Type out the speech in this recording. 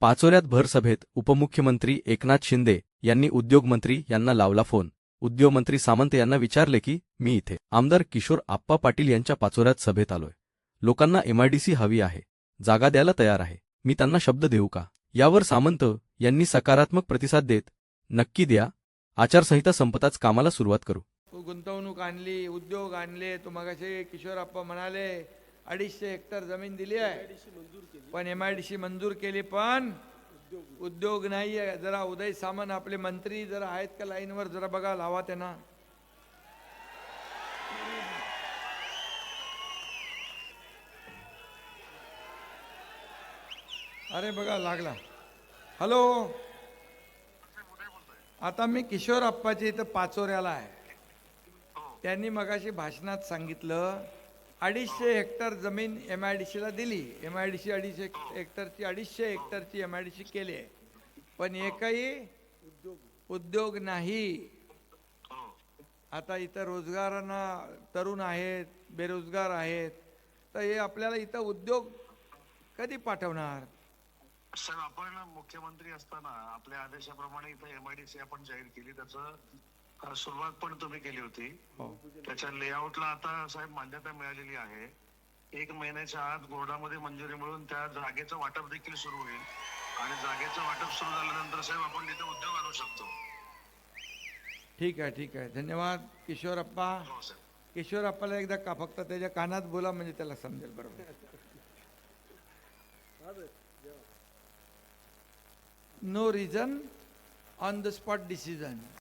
पाचोऱ्यात भरसभेत उपमुख्यमंत्री एकनाथ शिंदे यांनी उद्योगमंत्री यांना लावला फोन. उद्योगमंत्री सामंत यांना विचारले की मी इथे. आमदार किशोर आप्पा पाटील यांच्या पाचोऱ्यात सभेत आलोय. लोकांना एमआयडीसी हवी आहे. जागा द्यायला तयार आहे. मी त्यांना शब्द देऊ का? यावर सामंत यांनी सकारात्मक प्रतिसाद देत नक्की द्या. आचारसंहिता संपताच कामाला सुरुवात करू. गुंतवणूक आणली उद्योग आणले तुम्हाला किशोर आप्पा म्हणाले अडीचशे हेक्टर जमीन दिली आहे. पण एम आय डी सी मंजूर केली पण उद्योग नाही आहे. जरा उदय सामंत आपले मंत्री जरा आहेत का लाईनवर? जरा बघा लावा त्यांना. अरे बघा लागला. हॅलो. आता मी किशोर आप्पाच्या इथं पाचोऱ्याला आहे. त्यांनी मगाशी भाषणात सांगितलं अडीचशे हेक्टर जमीन एम आय डी सीला दिली. एम आय डी सी अडीचशे हेक्टरची अडीचशे हेक्टरची एम आय डी सी केली आहे. पण एकही उद्योग नाही. आता इथं रोजगारांना तरुण आहेत बेरोजगार आहेत. तर हे आपल्याला इथं उद्योग कधी पाठवणार? सर आपण मुख्यमंत्री असताना आपल्या आदेशाप्रमाणे इथं एमआयडीसी आपण जाहीर केली. त्याचं सुरुवात पण तुम्ही केली होती. हो. त्याच्या लेआउटला आता साहेब मान्यता मिळालेली आहे. एक महिन्याच्या आत बोर्डामध्ये मंजुरी मिळून त्या जागेचं वाटप देखील सुरू होईल. आणि जागेचं वाटप सुरू झाल्यानंतर साहेब आपण तिथे उद्योग आणू शकतो. ठीक आहे ठीक आहे. धन्यवाद. किशोरप्पा हो किशोरप्पाला एकदा का फक्त त्याच्या कानात बोला म्हणजे त्याला समजेल बरोबर. No reason on the spot decision